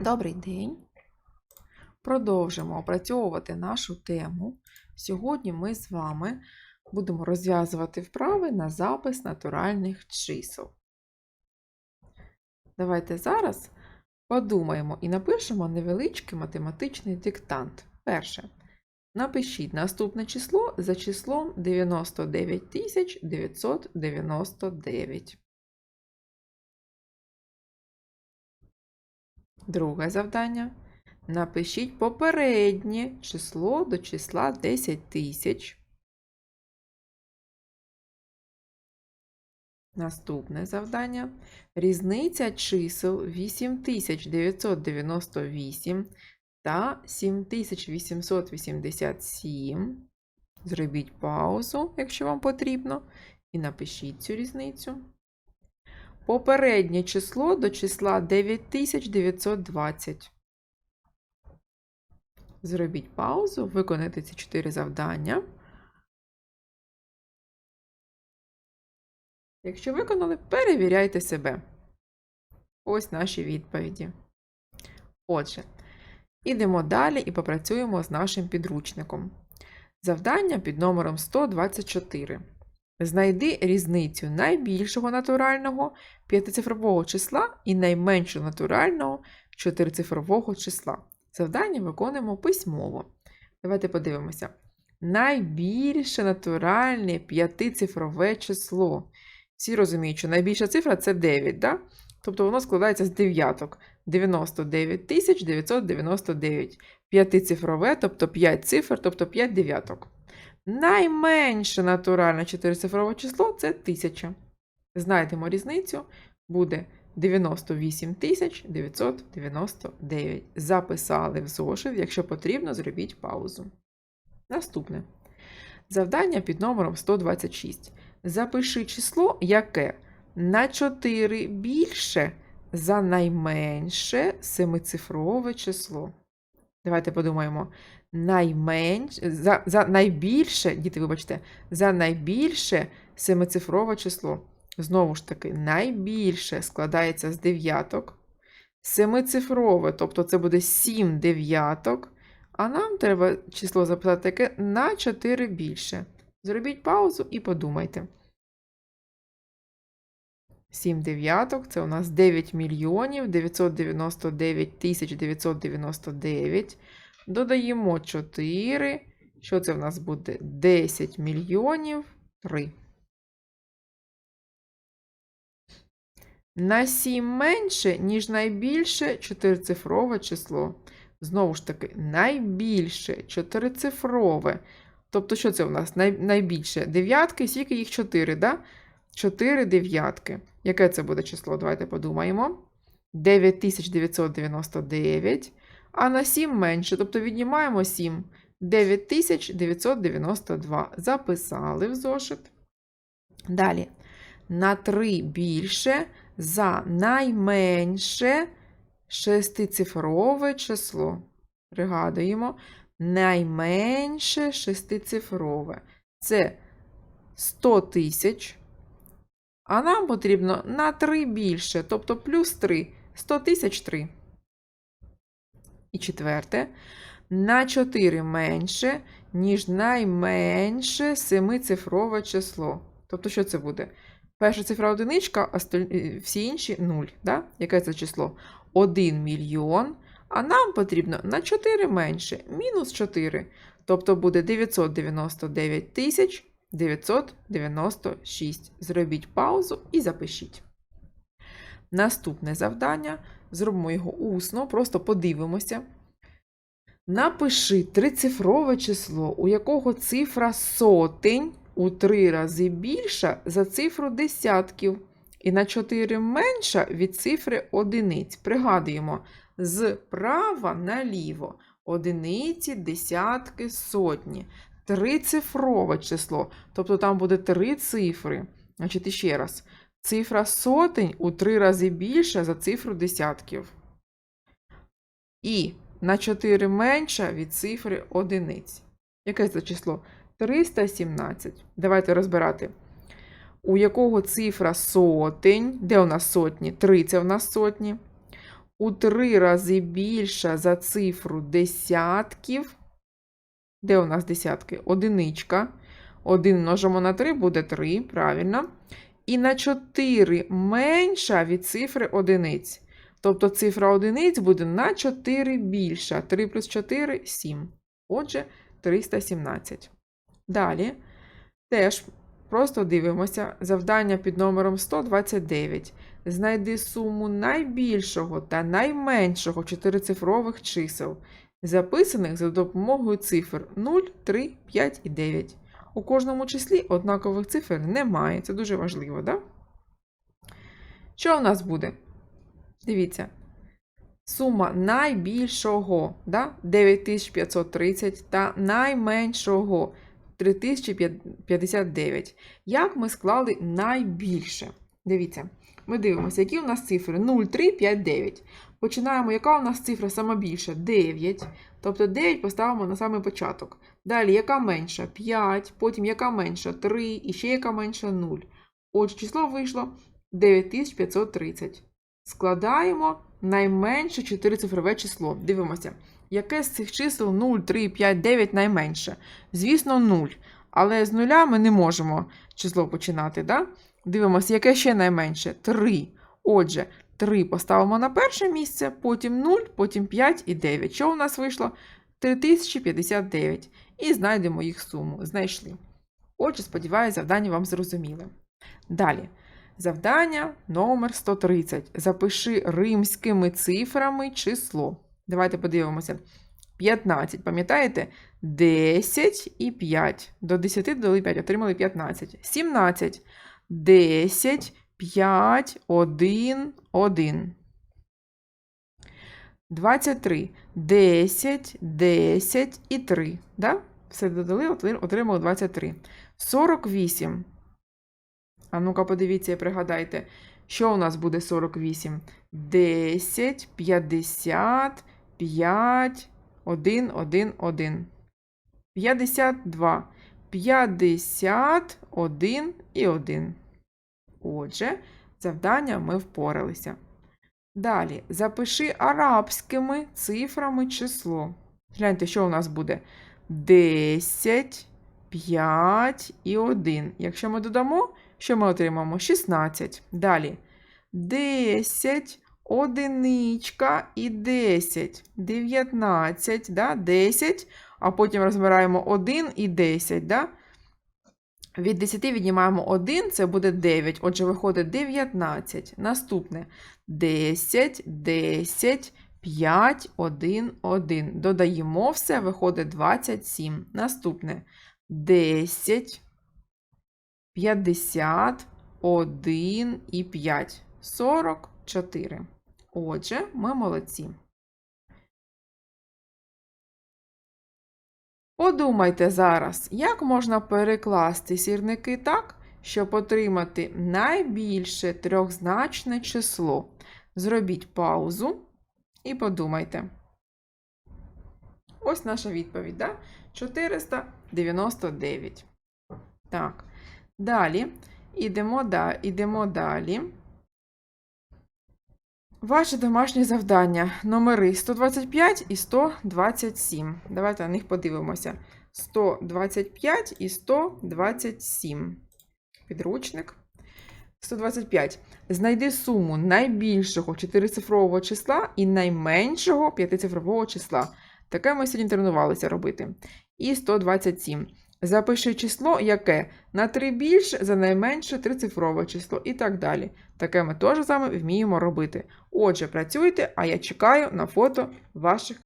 Добрий день! Продовжимо опрацьовувати нашу тему. Сьогодні ми з вами будемо розв'язувати вправи на запис натуральних чисел. Давайте зараз подумаємо і напишемо невеличкий математичний диктант. Перше. Напишіть наступне число за числом 99 999. Друге завдання. Напишіть попереднє число до числа 10 тисяч. Наступне завдання. Різниця чисел 8998 та 7887. Зробіть паузу, якщо вам потрібно, і напишіть цю різницю. Попереднє число до числа 9920. Зробіть паузу, виконайте ці 4 завдання. Якщо виконали, перевіряйте себе. Ось наші відповіді. Отже, ідемо далі і попрацюємо з нашим підручником. Завдання під номером 124. Знайди різницю найбільшого натурального п'ятицифрового числа і найменшого натурального чотирицифрового числа. Завдання виконуємо письмово. Давайте подивимося. Найбільше натуральне п'ятицифрове число. Всі розуміють, що найбільша цифра це 9, да? тобто воно складається з дев'яток. 99 999. П'ятицифрове, тобто 5 цифр, тобто 5 дев'яток. Найменше натуральне чотирицифрове число це 1000. Знайдемо різницю, буде 98 999. Записали в зошит, якщо потрібно, зробіть паузу. Наступне. Завдання під номером 126. Запиши число, яке на 4 більше за найменше семицифрове число. Давайте подумаємо. Найменш, за, за найбільше, діти, вибачте, за найбільше семицифрове число. Знову ж таки, найбільше складається з дев'яток. Семицифрове, тобто це буде 7 дев'яток. А нам треба число записати таке на 4 більше. Зробіть паузу і подумайте. 7 дев'яток це у нас 9 мільйонів 999 тисяч 999. Додаємо 4. Що це в нас буде? 10 мільйонів 3. На 7 менше, ніж найбільше чотирицифрове число. Знову ж таки, найбільше чотирицифрове. Тобто, що це у нас? Найбільше дев'ятки, скільки їх 4, да? 4 дев'ятки. Яке це буде число? Давайте подумаємо. 9999. А на 7 менше, тобто віднімаємо 7. 9992. Записали в зошит. Далі. На 3 більше за найменше шестицифрове число. Пригадуємо, найменше шестицифрове. Це 100 тисяч. А нам потрібно на 3 більше, тобто плюс 3. 100 тисяч 3. І четверте. На 4 менше, ніж найменше семицифрове число. Тобто, що це буде? Перша цифра одиничка, а всі інші 0. Да? Яке це число? 1 мільйон. А нам потрібно на 4 менше, мінус 4. Тобто буде 999 тисяч 996. Зробіть паузу і запишіть. Наступне завдання. Зробимо його усно, просто подивимося. Напиши трицифрове число, у якого цифра сотень у 3 рази більша за цифру десятків, і на 4 менша від цифри одиниць. Пригадуємо, з права наліво одиниці, десятки, сотні. Трицифрове число, тобто там буде три цифри. Значить, ще раз. Цифра сотень у 3 рази більша за цифру десятків. І на 4 менша від цифри одиниць. Яке це число? 317. Давайте розбирати. У якого цифра сотень? Де у нас сотні? 3 це у нас сотні. у три рази більша за цифру десятків. Де у нас десятки? Одиничка. 1 множимо на 3 буде 3, правильно. І на 4 менша від цифри одиниць. Тобто цифра одиниць буде на 4 більша. 3 плюс 4 – 7. Отже, 317. Далі теж просто дивимося завдання під номером 129. Знайди суму найбільшого та найменшого чотирицифрових чисел, записаних за допомогою цифр 0, 3, 5 і 9. У кожному числі однакових цифр немає. Це дуже важливо, так? Да? Що в нас буде? Дивіться. Сума найбільшого да? 9530 та найменшого 3059. Як ми склали найбільше? Дивіться, ми дивимося, які у нас цифри 0, 3, 5, 9. Починаємо, яка у нас цифра сама більша? 9. Тобто 9 поставимо на самий початок. Далі, яка менша? 5, потім яка менша? 3 і ще яка менша 0. Отже, число вийшло 9530. Складаємо найменше 4-цифрове число. Дивимося, яке з цих чисел 0, 3, 5, 9 найменше? Звісно, 0. Але з нуля ми не можемо число починати. Да? Дивимося, яке ще найменше? 3. Отже, 3 поставимо на перше місце, потім 0, потім 5 і 9. Що у нас вийшло? 3059. І знайдемо їх суму. Знайшли. Отже, сподіваюся, завдання вам зрозуміле. Далі. Завдання номер 130. Запиши римськими цифрами число. Давайте подивимося. 15. Пам'ятаєте? 10 і 5. До 10 додали 5, отримали 15. 17. 10, 5, 1, 1. 23. 10, 10 і 3. Да? Все додали, отримали 23. 48. А ну-ка, подивіться і пригадайте, що у нас буде 48? 10, 50, 5, 1, 1, 1. 52. 50, 1 і 1. Отже, завдання ми впоралися. Далі запиши арабськими цифрами число. Гляньте, що у нас буде 10, 5 і 1. Якщо ми додамо, що ми отримаємо? 16. Далі 10, одиничка і 10. 19, да? 10, а потім розбираємо 1 і 10. Да? Від 10 віднімаємо 1, це буде 9. Отже, виходить 19. Наступне 10, 10, 5, 1, 1. Додаємо все, виходить 27. Наступне 10, 50, 1 і 5. 44. Отже, ми молодці. Подумайте зараз, як можна перекласти сірники так, щоб отримати найбільше трьохзначне число. Зробіть паузу і подумайте. Ось наша відповідь, да? 499. Так. Далі ідемо, да, ідемо далі. Ваше домашнє завдання. Номери 125 і 127. Давайте на них подивимося. 125 і 127. Підручник. 125. Знайди суму найбільшого чотирицифрового числа і найменшого п'ятицифрового числа. Таке ми сьогодні тренувалися робити. І 127. Запиши число, яке на 3 більше за найменше трицифрове число і так далі. Таке ми теж з вами вміємо робити. Отже, працюйте, а я чекаю на фото ваших